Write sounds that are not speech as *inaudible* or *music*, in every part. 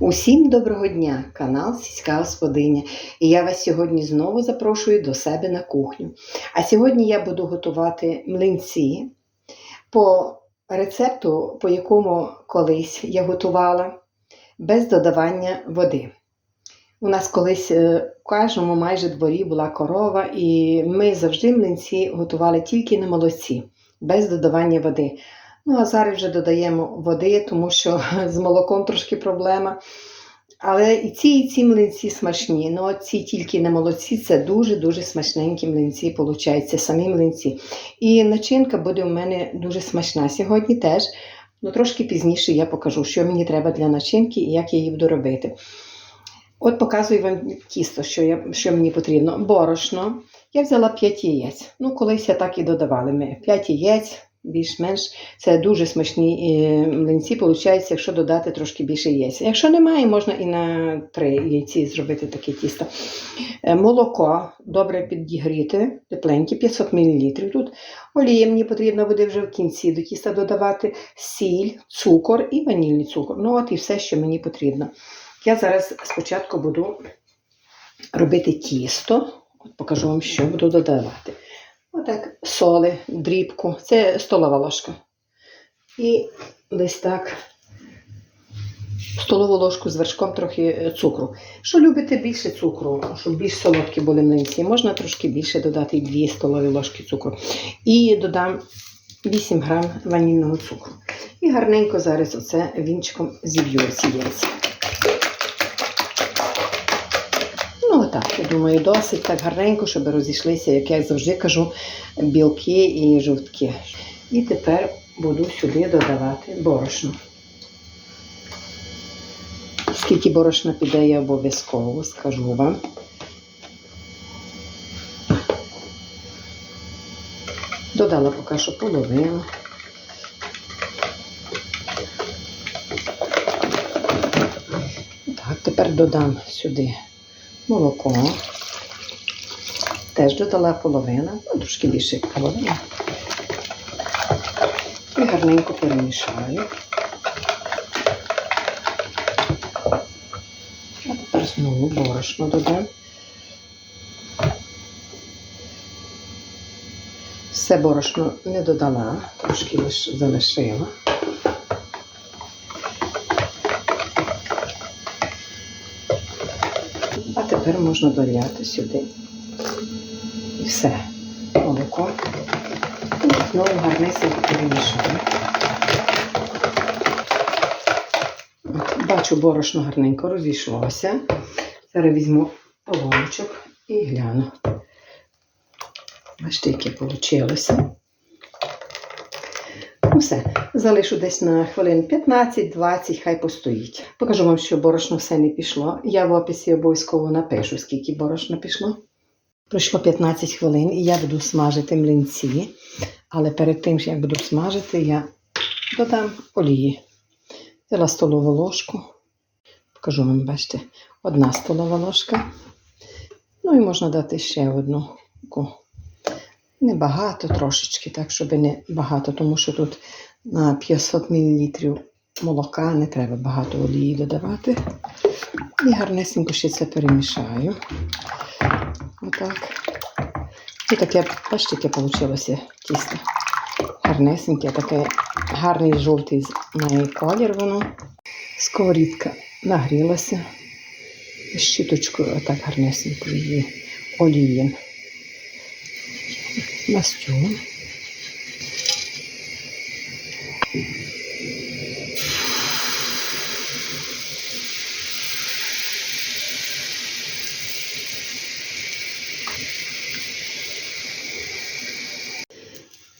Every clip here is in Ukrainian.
Усім доброго дня, канал Сільська Господиня. І я вас сьогодні знову запрошую до себе на кухню. А сьогодні я буду готувати млинці по рецепту, по якому колись я готувала без додавання води. У нас колись е, в кожному майже дворі була корова, і ми завжди млинці готували тільки на молоці, без додавання води. Ну, а зараз вже додаємо води, тому що *laughs* з молоком трошки проблема. Але і ці, і ці млинці смачні. Ну, ці тільки на молоці це дуже-дуже смачненькі млинці, виходить, самі млинці. І начинка буде у мене дуже смачна сьогодні теж. Ну, трошки пізніше я покажу, що мені треба для начинки і як я її буду робити. От показую вам тісто, що, я, що мені потрібно. Борошно. Я взяла 5 яєць. Ну, колись я так і додавали ми. 5 яєць, більш-менш. Це дуже смачні е, млинці, виходить, якщо додати трошки більше яєць. Якщо немає, можна і на 3 яйці зробити таке тісто. Е, Молоко добре підігріти, тепленьке, 500 мл. Тут олія мені потрібно буде вже в кінці до тіста додавати, сіль, цукор і ванільний цукор. Ну, от і все, що мені потрібно. Я зараз спочатку буду робити тісто. Покажу вам, що буду додавати. Отак, соли, дрібку, це столова ложка. І десь так столову ложку з вершком трохи е, цукру. Що любите більше цукру, щоб більш солодкі були млинці, можна трошки більше додати і 2 столові ложки цукру. І додам 8 грам ванільного цукру. І гарненько зараз оце вінчиком зіб'ю ці яйця. Отак, я думаю, досить так гарненько, щоб розійшлися, як я завжди кажу, білки і жовтки. І тепер буду сюди додавати борошно. Скільки борошна піде, я обов'язково скажу вам. Додала поки що половину. Так, тепер додам сюди молоко. Теж додала половина, ну, трошки більше половина. І гарненько перемішаю. А тепер знову борошно додам. Все борошно не додала, трошки лише залишила. Тепер можна доляти сюди. І все. Молоко. І знову гарнесенько перемішую. От, Бачу, борошно гарненько розійшлося. Зараз візьму полончик і гляну. Бачите, яке вийшло. Все, залишу десь на хвилин 15-20, хай постоїть. Покажу вам, що борошно все не пішло. Я в описі обов'язково напишу, скільки борошна пішло. Пройшло 15 хвилин і я буду смажити млинці. Але перед тим, як буду смажити, я додам олії. Взяла столову ложку. Покажу вам, бачите, одна столова ложка. Ну і можна дати ще одну. таку Небагато трошечки, так, щоб не багато, тому що тут на 500 мл молока не треба багато олії додавати. І гарнесенько ще це перемішаю. Отак. І таке, бачите, яке вийшло тісто. Гарнесеньке, таке гарний жовтий має колір воно. Сковорідка нагрілася. Щіточкою отак гарнесенько її олієм мастю.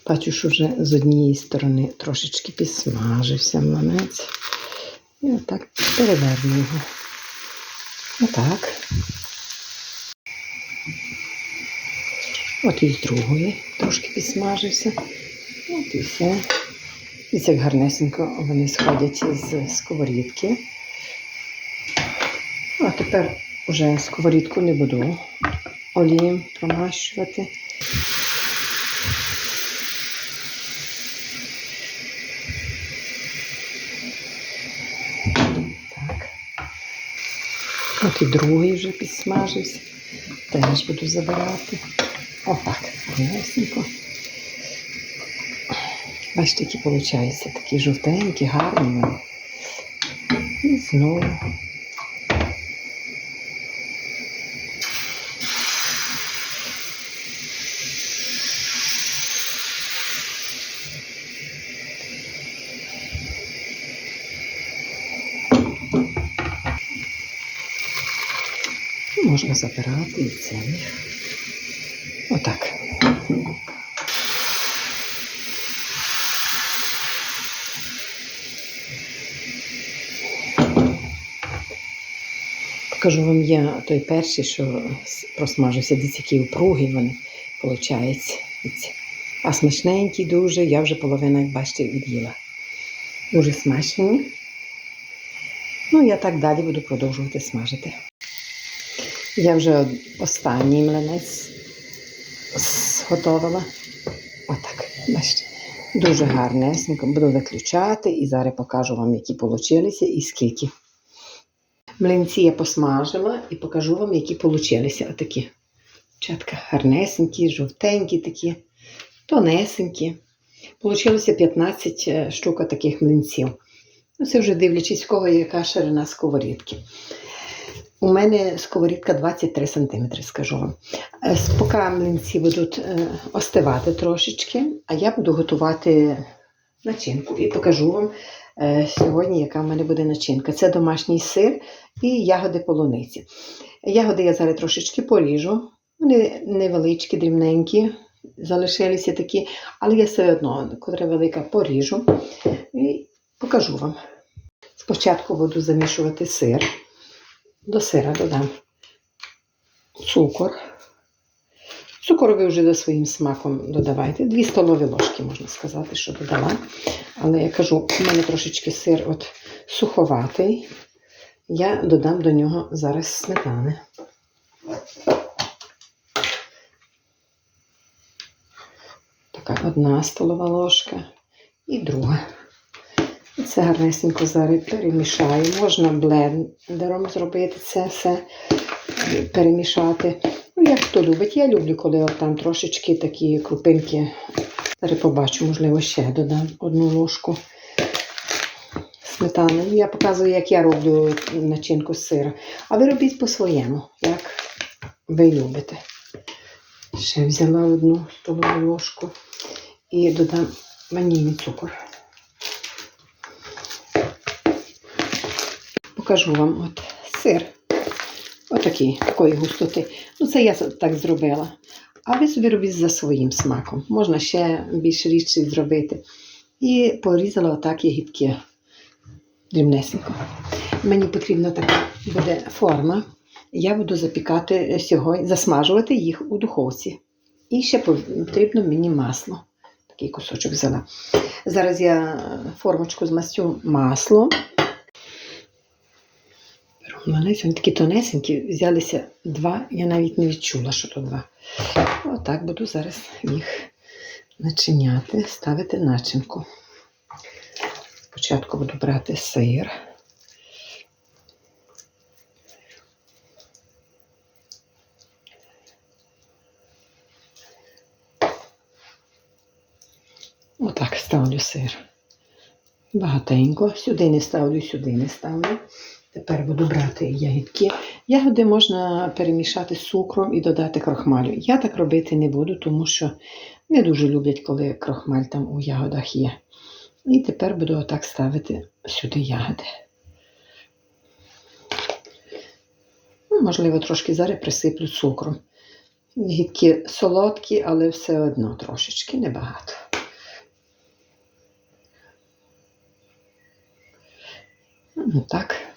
Бачу, що вже з однієї сторони трошечки підсмажився млинець. І отак переверну його. Отак. От і з другої трошки підсмажився. От і все. І як гарнесенько вони сходять з сковорідки. А тепер вже сковорідку не буду олієм промащувати. Так. От і другий вже підсмажився. Теж буду забирати. Отак, гарнесенько. Бачите, які виходять, такі жовтенькі, гарні. І знову. Можна забирати і це. Отак. Покажу вам я той перший, що просмажився, дивіться, які упруги вони, виходить. А смачненький дуже, я вже половину, як бачите, від'їла. Дуже смачні. Ну, я так далі буду продовжувати смажити. Я вже останній млинець зготовила. Отак, бачите. Дуже гарнесенько. Буду виключати і зараз покажу вам, які получилися і скільки. Млинці я посмажила і покажу вам, які получилися. Отакі. Чатка гарнесенькі, жовтенькі такі, тонесенькі. Получилося 15 е, штук таких млинців. Ну, це вже дивлячись, в кого яка ширина сковорідки. У мене сковорідка 23 см, скажу вам. Е, Поки млинці будуть е, остивати трошечки, а я буду готувати начинку і покажу вам е, сьогодні, яка в мене буде начинка. Це домашній сир і ягоди полуниці. Ягоди я зараз трошечки поріжу. Вони невеличкі, дрібненькі, залишилися такі, але я все одно, котра велика, поріжу і покажу вам. Спочатку буду замішувати сир. До сира додам цукор. Цукор ви вже за своїм смаком додавайте. Дві столові ложки, можна сказати, що додала. Але я кажу, у мене трошечки сир от суховатий. Я додам до нього зараз сметани. Така одна столова ложка і друга. Це гарнесенько зараз перемішаю. Можна блендером зробити це все, е, перемішати. Ну, як хто любить. Я люблю, коли там трошечки такі крупинки. Зараз побачу, можливо, ще додам одну ложку сметани. Я показую, як я роблю начинку з сира. А ви робіть по-своєму, як ви любите. Ще взяла одну столову ложку і додам ванільний цукор. Покажу вам от сир. Отакий, такої густоти. Ну, це я так зробила. А ви собі робіть за своїм смаком. Можна ще більш рідший зробити. І порізала отак ягідки дрібнесенько. Мені потрібна така буде форма. Я буду запікати сьогодні, засмажувати їх у духовці. І ще потрібно мені масло. Такий кусочок взяла. Зараз я формочку змастю маслом. Вони такі тонесенькі, взялися два, я навіть не відчула, що то два. Отак буду зараз їх начиняти, ставити начинку. Спочатку буду брати сир. Отак ставлю сир. Багатенько. Сюди не ставлю, сюди не ставлю. Тепер буду брати ягідки. Ягоди можна перемішати з цукром і додати крохмалю. Я так робити не буду, тому що не дуже люблять, коли крохмаль там у ягодах є. І тепер буду отак ставити сюди ягоди. Ну, можливо, трошки зараз присиплю цукром. Ягідки солодкі, але все одно трошечки небагато. Ну, так.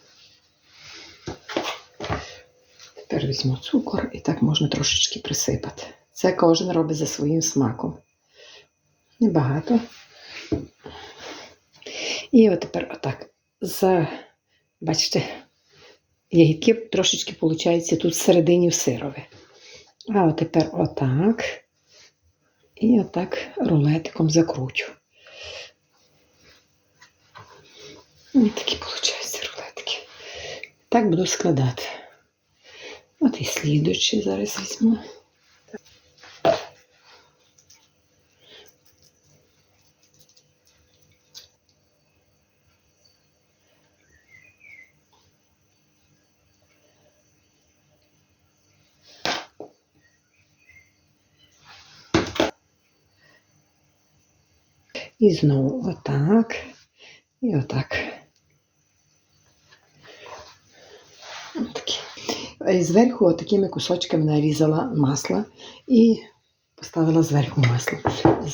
Тепер візьму цукор і так можна трошечки присипати. Це кожен робить за своїм смаком. Небагато. І от тепер отак. За, бачите, ягідки трошечки, виходить, тут всередині в. А от тепер отак. І отак рулетиком закручу. Ось такі, виходить, рулетики. Так буду складати. От і слідуючий зараз візьму. І знову отак. І отак. Отакі. І Зверху отакими кусочками нарізала масло і поставила зверху масло.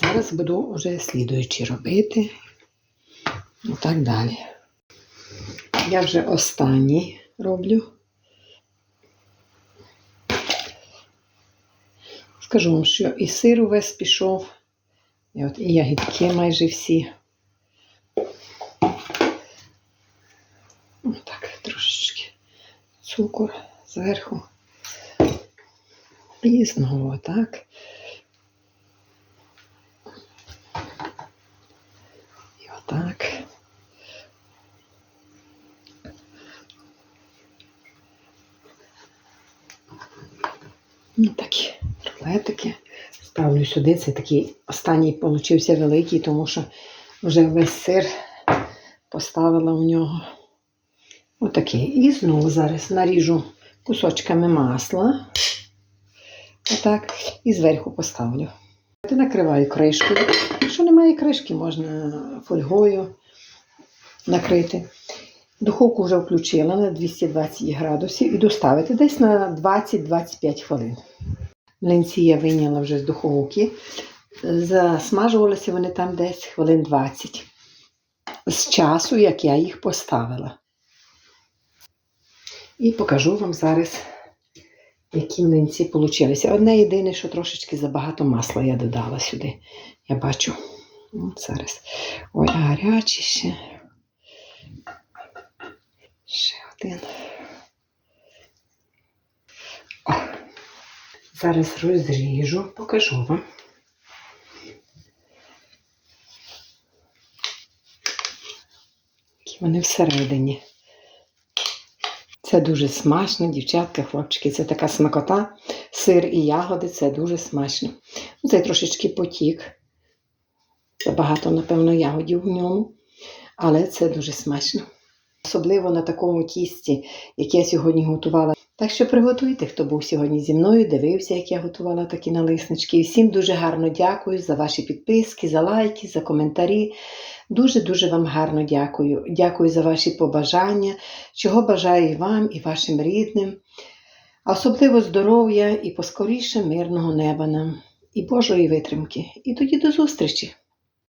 Зараз буду вже слідуючі робити. І так далі. Я вже останній роблю. Скажу вам, що і сир увесь пішов, і, от, і ягідки майже всі. Так, трошечки цукор зверху. І знову так. І отак. Ну, такі рулетики. Ставлю сюди. Це такий останній получився великий, тому що вже весь сир поставила в нього. Отакий. І знову зараз наріжу кусочками масла. Отак. І зверху поставлю. Я накриваю кришкою. Якщо немає кришки, можна фольгою накрити. Духовку вже включила на 220 градусів і доставити десь на 20-25 хвилин. Млинці я вийняла вже з духовки. Засмажувалися вони там десь хвилин 20 з часу, як я їх поставила. І покажу вам зараз, які млинці получилися. Одне єдине, що трошечки забагато масла я додала сюди. Я бачу. От зараз. Ой, гарячі ще. Ще один. О, зараз розріжу, покажу вам. Які вони всередині. Це дуже смачно, дівчатка, хлопчики, це така смакота. Сир і ягоди це дуже смачно. Це трошечки потік. Забагато, напевно, ягодів в ньому, але це дуже смачно. Особливо на такому тісті, яке я сьогодні готувала. Так що приготуйте, хто був сьогодні зі мною, дивився, як я готувала такі налиснички. І всім дуже гарно дякую за ваші підписки, за лайки, за коментарі. Дуже-дуже вам гарно дякую. Дякую за ваші побажання, чого бажаю і вам, і вашим рідним. Особливо здоров'я і поскоріше мирного неба нам, і Божої витримки. І тоді до зустрічі!